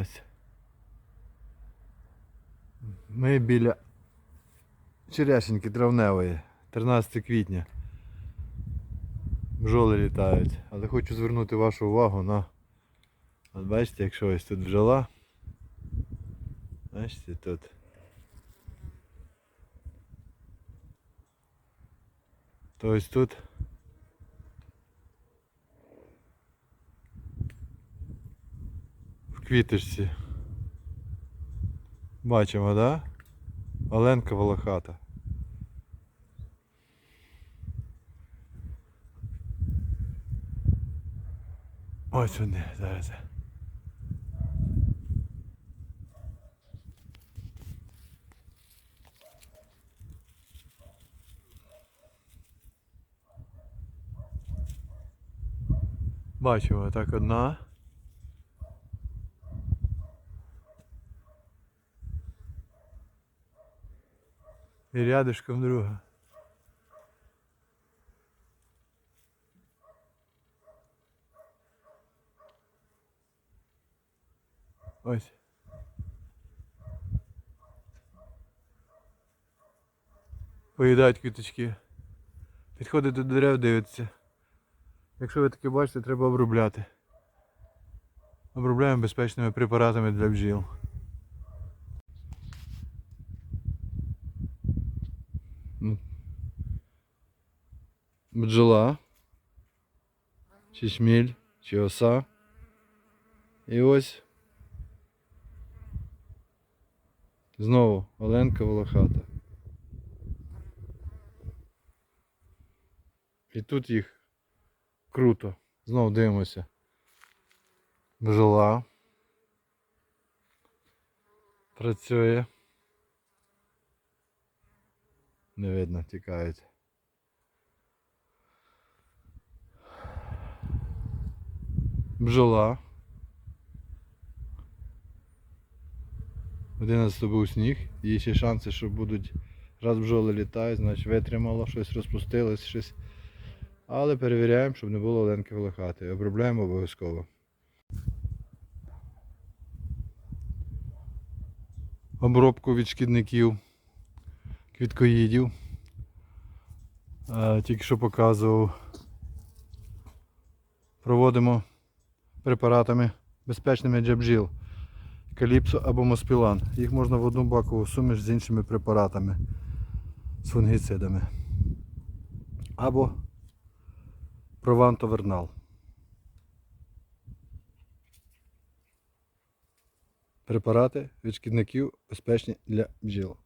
Ось. Ми біля черешеньки травневої, 13 квітня. Бджоли літають. Але хочу звернути вашу увагу на. От бачите, якщо ось тут бджола. Бачите тут. То ось тут. Квіточці. Бачимо, да? Оленка волохата. Ось вони зараз. Бачимо так одна. І рядышком друга. Ось. Поїдають квіточки. Підходить до дерев, дивиться. Якщо ви таке бачите, треба обробляти. Обробляємо безпечними препаратами для бджіл. Бджола. Чи шміль, чи оса. І ось. Знову Оленка Волохата. І тут їх круто. Знову дивимося. Бджола. Працює. Не видно, тікають. Бджола. 11 був сніг, є ще шанси, що будуть, раз бджоли літають, значить витримало, щось розпустилось, щось. Але перевіряємо, щоб не було оленки волохати. Обробляємо обов'язково. Обробку від шкідників, квіткоїдів. Е, Тільки що показував. Проводимо препаратами безпечними для бджіл. Каліпсо або моспілан. Їх можна в одну бакову суміш з іншими препаратами, з фунгіцидами. Або провантовернал. Препарати від шкідників безпечні для бджіл.